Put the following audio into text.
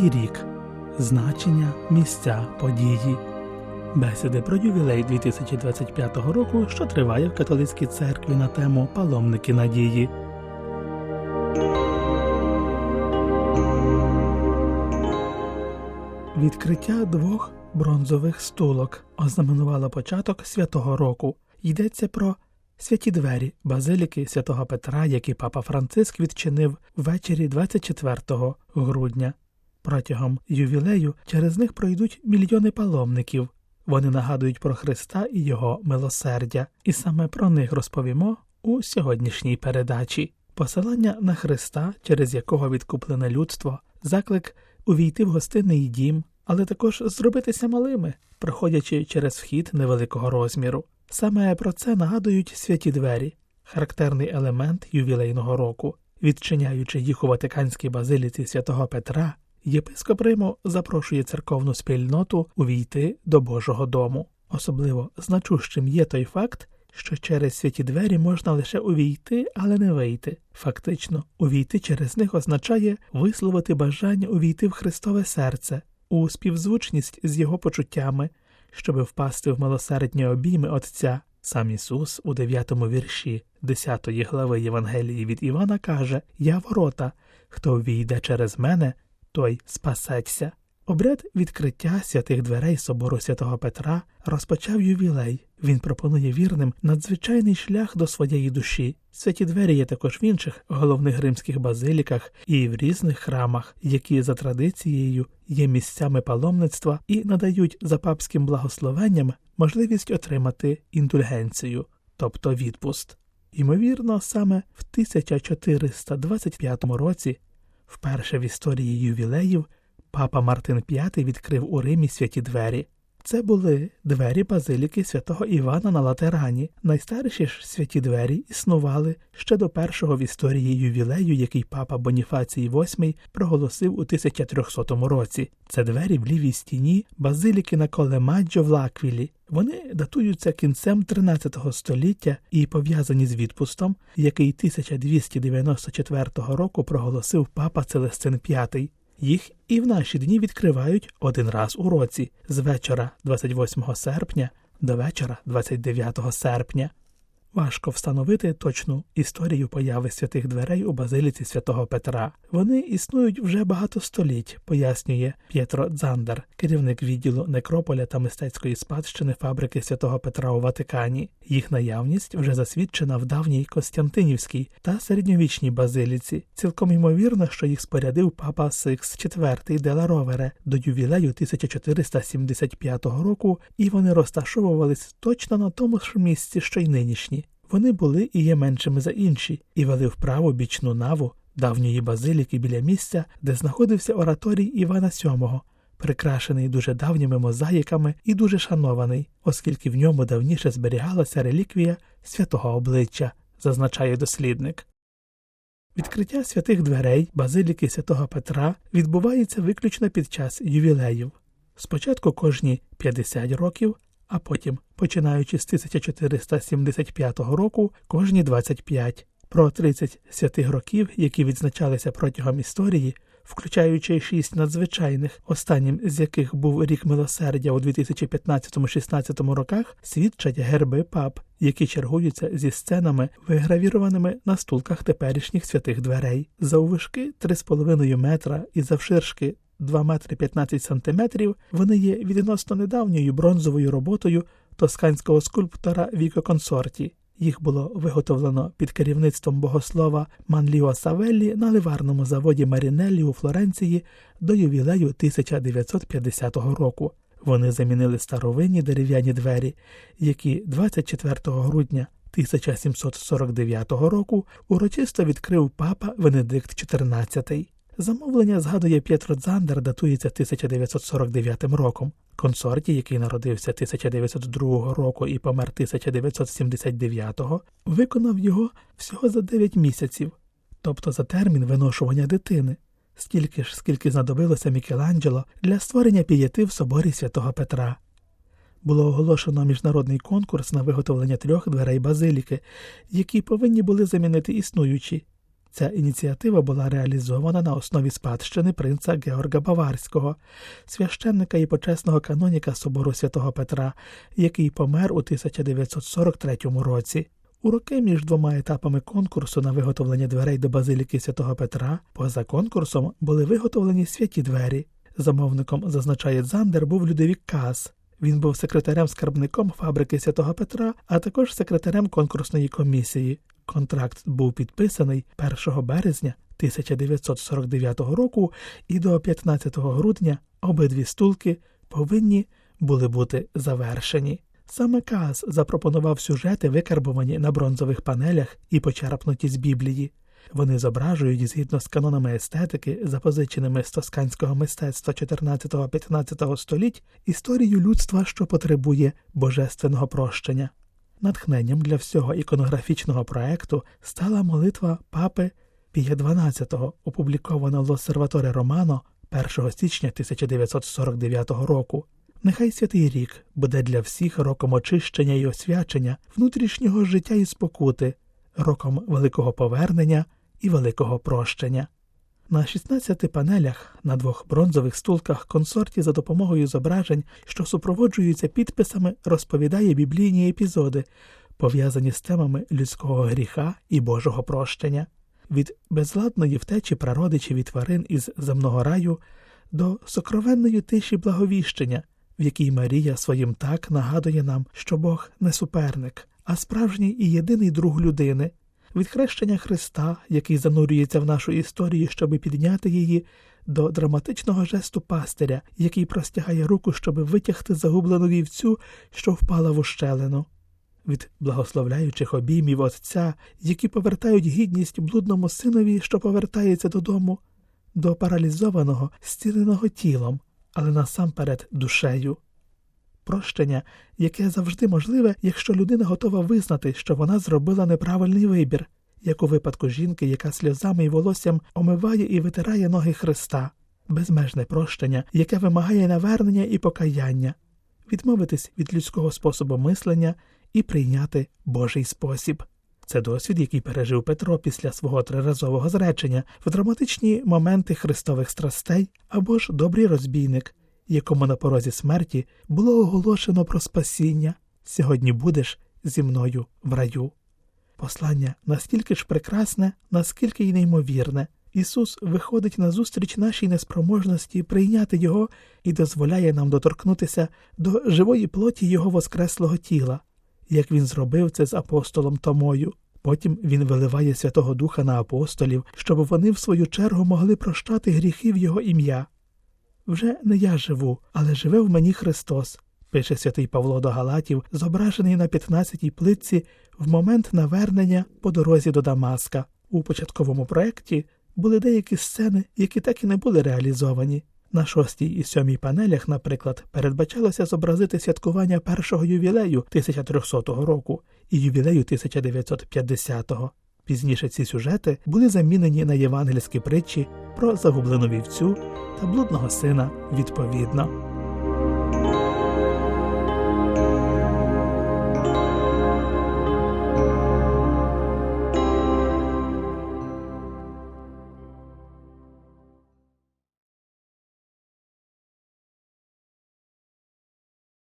Святий рік значення, місця, події. Бесіди про ювілей 2025 року, що триває в католицькій церкві на тему Паломники надії. Відкриття двох бронзових стулок ознаменувало початок святого року. Йдеться про святі двері базиліки святого Петра, які папа Франциск відчинив ввечері 24 грудня. Протягом ювілею через них пройдуть мільйони паломників. Вони нагадують про Христа і Його милосердя, і саме про них розповімо у сьогоднішній передачі. Посилання на Христа, через якого відкуплене людство, заклик увійти в гостинний дім, але також зробитися малими, проходячи через вхід невеликого розміру. Саме про це нагадують святі двері, характерний елемент ювілейного року. Відчиняючи їх у Ватиканській базиліці святого Петра, єпископ Риму запрошує церковну спільноту увійти до Божого дому. Особливо значущим є той факт, що через святі двері можна лише увійти, але не вийти. Фактично, увійти через них означає висловити бажання увійти в Христове серце, у співзвучність з його почуттями, щоби впасти в милосердні обійми Отця. Сам Ісус у 9 вірші 10 глави Євангелії від Івана каже Я ворота, хто ввійде через мене, той спасеться. Обряд відкриття святих дверей собору святого Петра розпочав ювілей. Він пропонує вірним надзвичайний шлях до своєї душі. Святі двері є також в інших головних римських базиліках і в різних храмах, які за традицією є місцями паломництва і надають за папським благословенням можливість отримати індульгенцію, тобто відпуст. Ймовірно, саме в 1425 році, вперше в історії ювілеїв, папа Мартин V відкрив у Римі святі двері. Це були двері базиліки святого Івана на Латерані. Найстарші ж святі двері існували ще до першого в історії ювілею, який папа Боніфацій VIII проголосив у 1300 році. Це двері в лівій стіні базиліки на Колемаджо в Лаквілі. Вони датуються кінцем 13 століття і пов'язані з відпустом, який 1294 року проголосив папа Целестин V. Їх і в наші дні відкривають один раз у році з вечора 28 серпня до вечора 29 серпня. Важко встановити точну історію появи святих дверей у базиліці святого Петра. Вони існують вже багато століть, пояснює П'єтро Дзандар, керівник відділу некрополя та мистецької спадщини фабрики святого Петра у Ватикані. Їх наявність вже засвідчена в давній Костянтинівській та середньовічній базиліці. Цілком ймовірно, що їх спорядив папа Сикс IV де ла Ровере до ювілею 1475 року, і вони розташовувались точно на тому ж місці, що й нинішні. Вони були і є меншими за інші, і вели вправо бічну наву давньої базиліки біля місця, де знаходився ораторій Івана VII, прикрашений дуже давніми мозаїками і дуже шанований, оскільки в ньому давніше зберігалася реліквія святого обличчя, зазначає дослідник. Відкриття святих дверей базиліки святого Петра відбувається виключно під час ювілеїв. Спочатку кожні 50 років, а потім, починаючи з 1475 року, кожні 25. Про 30 святих років, які відзначалися протягом історії, включаючи шість надзвичайних, останнім з яких був рік милосердя у 2015-16 роках, свідчать герби пап, які чергуються зі сценами, вигравірованими на стулках теперішніх святих дверей. Заввишки 3,5 метра і завширшки 2 метри 15 сантиметрів, вони є відносно недавньою бронзовою роботою тосканського скульптора Віко Консорті. Їх було виготовлено під керівництвом богослова Манліо Савеллі на ливарному заводі Марінеллі у Флоренції до ювілею 1950 року. Вони замінили старовинні дерев'яні двері, які 24 грудня 1749 року урочисто відкрив папа Венедикт XIV. Замовлення, згадує П'єтро Дзандер, датується 1949 роком. Консорті, який народився 1902 року і помер 1979-го, виконав його всього за 9 місяців, тобто за термін виношування дитини, стільки ж, скільки знадобилося Мікеланджело для створення пієти в соборі святого Петра. Було оголошено міжнародний конкурс на виготовлення трьох дверей базиліки, які повинні були замінити існуючі. Ця ініціатива була реалізована на основі спадщини принца Георга Баварського, священника і почесного каноніка собору святого Петра, який помер у 1943 році. У роки між двома етапами конкурсу на виготовлення дверей до базиліки святого Петра поза конкурсом були виготовлені святі двері. Замовником, зазначає Зандер, був Людовік Кас. Він був секретарем-скарбником фабрики святого Петра, а також секретарем конкурсної комісії. Контракт був підписаний 1 березня 1949 року, і до 15 грудня обидві стулки повинні були бути завершені. Саме Каас запропонував сюжети, викарбувані на бронзових панелях і почерпнуті з Біблії. Вони зображують, згідно з канонами естетики, запозиченими з тосканського мистецтва 14-15 століть, історію людства, що потребує божественного прощення. Натхненням для всього іконографічного проекту стала молитва папи Пія XII, опублікована в Лосерваторе Романо 1 січня 1949 року. Нехай святий рік буде для всіх роком очищення і освячення, внутрішнього життя і спокути, роком великого повернення і великого прощення. На 16 панелях на двох бронзових стулках консорті за допомогою зображень, що супроводжуються підписами, розповідає біблійні епізоди, пов'язані з темами людського гріха і Божого прощення, від безладної втечі прародичів і тварин із земного раю до сокровенної тиші благовіщення, в якій Марія своїм так нагадує нам, що Бог не суперник, а справжній і єдиний друг людини від хрещення Христа, який занурюється в нашу історію, щоби підняти її, до драматичного жесту пастиря, який простягає руку, щоби витягти загублену вівцю, що впала в ущелину. Від благословляючих обіймів Отця, які повертають гідність блудному синові, що повертається додому, до паралізованого, зціленого тілом, але насамперед душею прощення, яке завжди можливе, якщо людина готова визнати, що вона зробила неправильний вибір, як у випадку жінки, яка сльозами і волоссям омиває і витирає ноги Христа, безмежне прощення, яке вимагає навернення і покаяння, відмовитись від людського способу мислення і прийняти Божий спосіб. Це досвід, який пережив Петро після свого триразового зречення в драматичні моменти христових страстей або ж добрий розбійник, якому на порозі смерті було оголошено про спасіння, сьогодні будеш зі мною в раю. Послання настільки ж прекрасне, наскільки й неймовірне. Ісус виходить назустріч нашій неспроможності прийняти Його і дозволяє нам доторкнутися до живої плоті Його воскреслого тіла, як Він зробив це з апостолом Томою. Потім Він виливає Святого Духа на апостолів, щоб вони в свою чергу могли прощати гріхи в Його ім'я. Вже не я живу, але живе в мені Христос, пише святий Павло до Галатів, зображений на 15-й плитці в момент навернення по дорозі до Дамаска. У початковому проєкті були деякі сцени, які так і не були реалізовані. На шостій і сьомій панелях, наприклад, передбачалося зобразити святкування першого ювілею 1300 року і ювілею 1950-го. Пізніше ці сюжети були замінені на євангельські притчі про загублену вівцю та блудного сина відповідно.